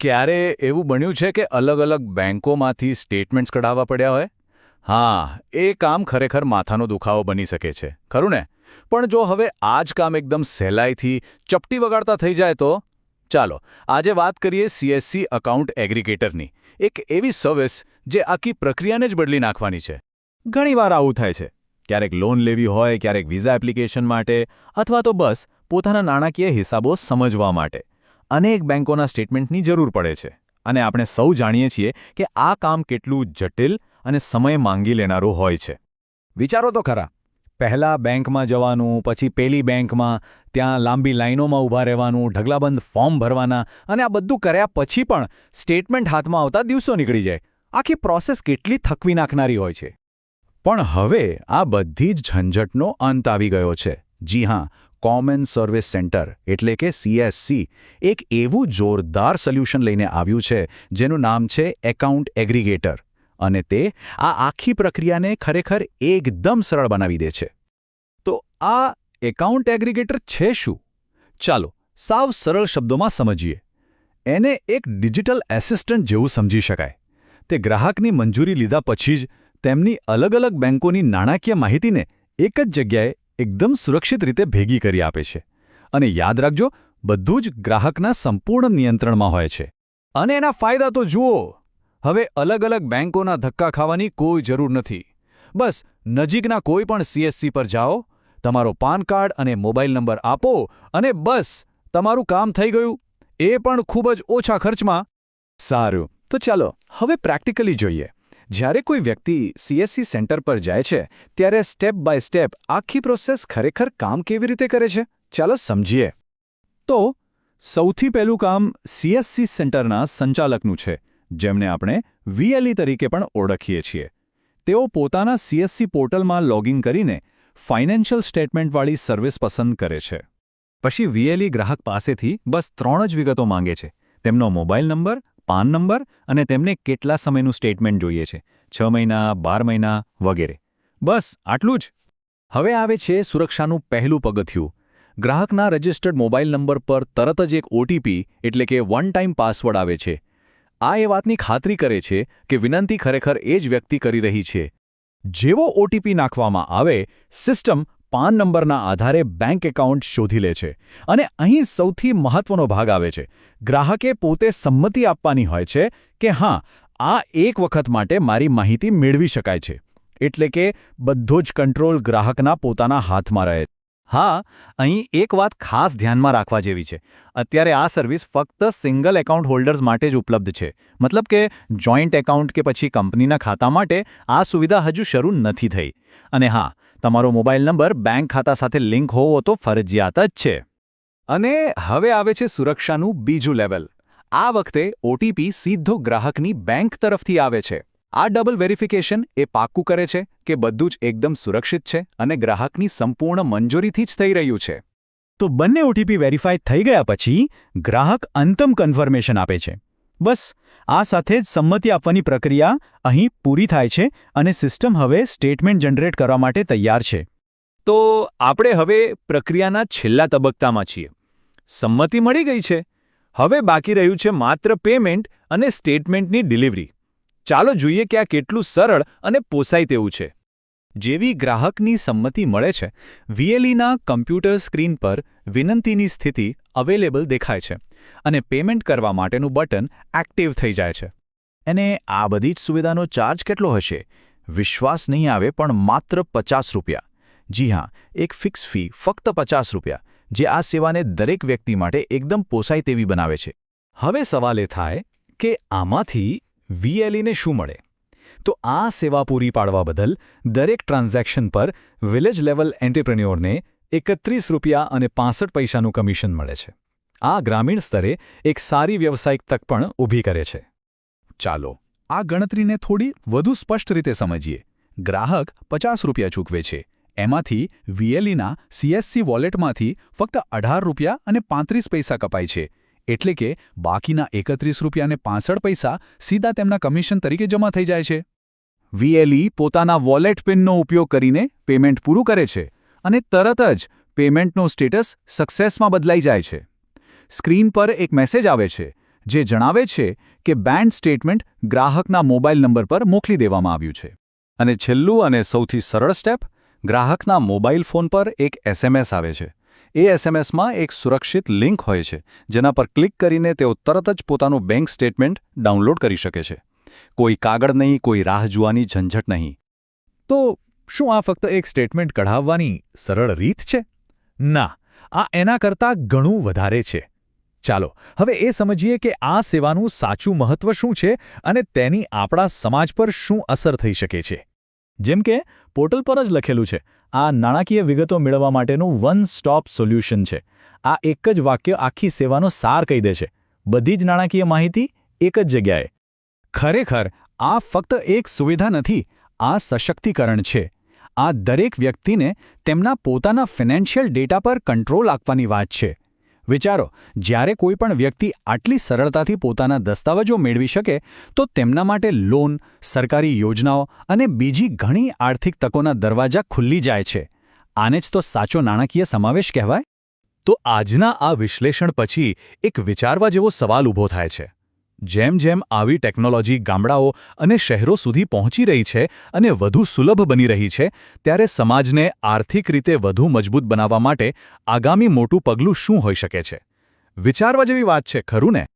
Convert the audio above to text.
ક્યારે એવું બન્યું છે કે અલગ અલગ બેંકોમાંથી સ્ટેટમેન્ટ્સ કઢાવવા પડ્યા હોય? હા, એ કામ ખરેખર માથાનો દુખાવો બની શકે છે, ખરું ને? પણ જો હવે આ જ કામ એકદમ સહેલાઈથી ચપટી વગાડતા થઈ જાય તો? ચાલો, આજે વાત કરીએ સીએસસી અકાઉન્ટ એગ્રીગેટરની એક એવી સર્વિસ જે આખી પ્રક્રિયાને જ બદલી નાખવાની છે. ઘણીવાર આવું થાય છે. ક્યારેક લોન લેવી હોય, ક્યારેક વિઝા એપ્લિકેશન માટે, અથવા તો બસ પોતાના નાણાકીય હિસાબો સમજવા માટે. અનેક બેંકોના સ્ટેટમેન્ટની જરૂર પડે છે. અને આપણે સૌ જાણીએ છીએ કે આ કામ કેટલું જટિલ અને સમય માંગી લેનારું હોય છે. વિચારો તો ખરા. પહેલાં બેંકમાં જવાનું, પછી પેલી બેંકમાં, ત્યાં લાંબી લાઈનોમાં ઊભા રહેવાનું, ઢગલાબંધ ફોર્મ ભરવાના, અને આ બધું કર્યા પછી પણ સ્ટેટમેન્ટ હાથમાં આવતા દિવસો નીકળી જાય. આખી પ્રોસેસ કેટલી થકવી નાખનારી હોય છે. પણ હવે આ બધી જ ઝંઝટનો અંત આવી ગયો છે. જી હા કોમન સર્વિસ સેન્ટર એટલે કે સીએસસી એક એવું જોરદાર સોલ્યુશન લઈને આવ્યું છે, જેનું નામ છે એકાઉન્ટ એગ્રીગેટર અને તે આ આખી પ્રક્રિયાને ખરેખર એકદમ સરળ બનાવી દે છે. તો આ એકાઉન્ટ એગ્રીગેટર છે શું? ચાલો, સાવ સરળ શબ્દોમાં સમજીએ. એને એક ડિજિટલ એસિસ્ટન્ટ જેવું સમજી શકાય. તે ગ્રાહકની મંજૂરી લીધા પછી જ તેમની અલગ અલગ બેંકોની નાણાકીય માહિતીને એક જ જગ્યાએ એકદમ સુરક્ષિત રીતે ભેગી કરી આપે છે. અને યાદ રાખજો, બધું જ ગ્રાહકના સંપૂર્ણ નિયંત્રણમાં હોય છે. અને એના ફાયદા તો જુઓ! હવે અલગ અલગ બેંકોના ધક્કા ખાવાની કોઈ જરૂર નથી. બસ, નજીકના કોઈ પણ સીએસસી પર જાઓ, તમારો પાન કાર્ડ અને મોબાઈલ નંબર આપો અને બસ, તમારું કામ થઈ ગયું. એ પણ ખૂબ જ ઓછા ખર્ચમાં. સારું, તો ચાલો, હવે પ્રેક્ટિકલી જોઈએ. જ્યારે કોઈ વ્યક્તિ સીએસસી સેન્ટર પર જાય છે, ત્યારે સ્ટેપ બાય સ્ટેપ આખી પ્રોસેસ ખરેખર કામ કેવી રીતે કરે છે? ચાલો સમજીએ. તો, સૌથી પહેલું કામ સીએસસી સેન્ટરના સંચાલકનું છે, જેમને આપણે વીએલઈ તરીકે પણ ઓળખીએ છીએ. તેઓ પોતાના સીએસસી પોર્ટલમાં લોગિન કરીને ફાઇનાન્શિયલ સ્ટેટમેન્ટવાળી સર્વિસ પસંદ કરે છે. પછી વીએલઈ ગ્રાહક પાસેથી બસ ત્રણ જ વિગતો માંગે છે. તેમનો મોબાઈલ નંબર પાન નંબર અને તેમને કેટલા સમયનું સ્ટેટમેન્ટ જોઈએ છે? છ મહિના, બાર મહિના વગેરે. બસ, આટલું જ. હવે આવે છે સુરક્ષાનું પહેલું પગથિયું. ગ્રાહકના રજિસ્ટર્ડ મોબાઈલ નંબર પર તરત જ એક ઓટીપી એટલે કે વન ટાઈમ પાસવર્ડ આવે છે. આ એ વાતની ખાતરી કરે છે કે વિનંતી ખરેખર એ જ વ્યક્તિ કરી રહી છે. જેવો ઓટીપી નાખવામાં આવે સિસ્ટમ પાન નંબરના આધારે બેંક એકાઉન્ટ શોધી લે છે અને અહીં સૌથી મહત્વનો ભાગ આવે છે. ગ્રાહકે પોતે સંમતિ આપવાની હોય છે કે હા, આ એક વખત માટે મારી માહિતી મેળવી શકાય છે. એટલે કે બધો જ કંટ્રોલ ગ્રાહકના પોતાના હાથમાં રહે. હા, અહીં એક વાત ખાસ ધ્યાનમાં રાખવા જેવી છે. અત્યારે આ સર્વિસ ફક્ત સિંગલ એકાઉન્ટ હોલ્ડર્સ માટે જ ઉપલબ્ધ છે. મતલબ કે જોઈન્ટ એકાઉન્ટ કે પછી કંપનીના ખાતા માટે આ સુવિધા હજુ શરૂ નથી થઈ. અને હા તમારો મોબાઈલ નંબર બેંક ખાતા સાથે લિંક હોવો તો ફરજિયાત જ છે. અને હવે આવે છે સુરક્ષાનું બીજું લેવલ. આ વખતે ઓટીપી સીધો ગ્રાહકની બેંક તરફથી આવે છે. આ ડબલ વેરિફિકેશન એ પાક્કું કરે છે કે બધું જ એકદમ સુરક્ષિત છે અને ગ્રાહકની સંપૂર્ણ મંજૂરીથી જ થઈ રહ્યું છે. તો બંને ઓટીપી વેરીફાઈ થઈ ગયા પછી ગ્રાહક અંતમ કન્ફર્મેશન આપે છે. બસ, આ સાથે જ સંમતિ આપવાની પ્રક્રિયા અહીં પૂરી થાય છે અને સિસ્ટમ હવે સ્ટેટમેન્ટ જનરેટ કરવા માટે તૈયાર છે. તો આપણે હવે પ્રક્રિયાના છેલ્લા તબક્કામાં છીએ. સંમતિ મળી ગઈ છે. હવે બાકી રહ્યું છે માત્ર પેમેન્ટ અને સ્ટેટમેન્ટની ડિલિવરી. ચાલો જોઈએ કે આ કેટલું સરળ અને પોસાય તેવું છે. જેવી ગ્રાહકની સંમતિ મળે છે, વીએલઈના કમ્પ્યુટર સ્ક્રીન પર વિનંતીની સ્થિતિ અવેલેબલ દેખાય છે અને પેમેન્ટ કરવા માટેનું બટન એક્ટિવ થઈ જાય છે. અને આ બધી જ સુવિધાનો ચાર્જ કેટલો હશે? વિશ્વાસ નહીં આવે, પણ માત્ર પચાસ રૂપિયા. જી હા, એક ફિક્સ ફી, ફક્ત પચાસ રૂપિયા, જે આ સેવાને દરેક વ્યક્તિ માટે એકદમ પોસાય તેવી બનાવે છે. હવે સવાલ એ થાય કે આમાંથી વીએલઈને શું મળે? તો આ સેવા પૂરી પાડવા બદલ દરેક ટ્રાન્ઝેક્શન પર વિલેજ લેવલ એન્ટરપ્રેન્યોરને એકત્રીસ રૂપિયા અને પાસઠ પૈસાનું કમિશન મળે છે. આ ગ્રામીણ સ્તરે એક સારી વ્યવસાયિક તક પણ ઊભી કરે છે. ચાલો, આ ગણતરીને થોડી વધુ સ્પષ્ટ રીતે સમજીએ. ગ્રાહક પચાસ રૂપિયા ચૂકવે છે. એમાંથી વીએલઈના સીએસસી વોલેટમાંથી ફક્ત અઢાર રૂપિયા અને પાંત્રીસ પૈસા કપાય છે. એટલે કે બાકીના એકત્રીસ રૂપિયાને પાંસઠ પૈસા સીધા તેમના કમિશન તરીકે જમા થઈ જાય છે. વીએલઈ પોતાના વોલેટ પિનનો ઉપયોગ કરીને પેમેન્ટ પૂરું કરે છે. અને તરત જ પેમેન્ટનું સ્ટેટસ સક્સેસમાં બદલાઈ જાય છે. સ્ક્રીન પર એક મેસેજ આવે છે, જે જણાવે છે કે બેંક સ્ટેટમેન્ટ ગ્રાહકના મોબાઈલ નંબર પર મોકલી દેવામાં આવ્યું છે. અને છેલ્લું અને સૌથી સરળ સ્ટેપ, ગ્રાહકના મોબાઈલ ફોન પર એક એસએમએસ આવે છે. એ એસએમએસમાં એક સુરક્ષિત લિંક હોય છે, જેના પર ક્લિક કરીને તેઓ તરત જ પોતાનું બેંક સ્ટેટમેન્ટ ડાઉનલોડ કરી શકે છે. કોઈ કાગળ નહીં, કોઈ રાહ જોવાની ઝંઝટ નહીં. તો શું આ ફક્ત એક સ્ટેટમેન્ટ કઢાવવાની સરળ રીત છે? ના, આ એના કરતાં ઘણું વધારે છે. ચાલો, હવે એ સમજીએ કે આ સેવાનું સાચું મહત્વ શું છે અને તેની આપણા સમાજ પર શું અસર થઈ શકે છે. જેમ કે, પોર્ટલ પર જ લખેલું છે, આ નાણાકીય વિગતો મેળવવા માટેનું વન સ્ટોપ સોલ્યુશન છે. આ એક જ વાક્ય આખી સેવાનો સાર કહી દે છે. બધી જ નાણાકીય માહિતી એક જ જગ્યાએ. ખરેખર, આ ફક્ત એક સુવિધા નથી, આ સશક્તિકરણ છે. આ દરેક વ્યક્તિને તેમના પોતાના ફિનાન્શિયલ ડેટા પર કંટ્રોલ આપવાની વાત છે. વિચારો, જ્યારે કોઈ પણ વ્યક્તિ આટલી સરળતાથી પોતાના દસ્તાવેજો મેળવી શકે, તો તેમના માટે લોન, સરકારી યોજનાઓ અને બીજી ઘણી આર્થિક તકોના દરવાજા ખુલ્લી જાય છે. આને જ તો સાચો નાણાકીય સમાવેશ કહેવાય? તો આજના આ વિશ્લેષણ પછી એક વિચારવા જેવો સવાલ ઊભો થાય છે. જેમ જેમ આવી ટેકનોલોજી ગામડાઓ અને શહેરો સુધી પહોંચી રહી છે અને વધુ સુલભ બની રહી છે, ત્યારે સમાજને આર્થિક રીતે વધુ મજબૂત બનાવવા માટે આગામી મોટું પગલું શું હોઈ શકે છે? વિચારવા જેવી વાત છે, ખરું ને?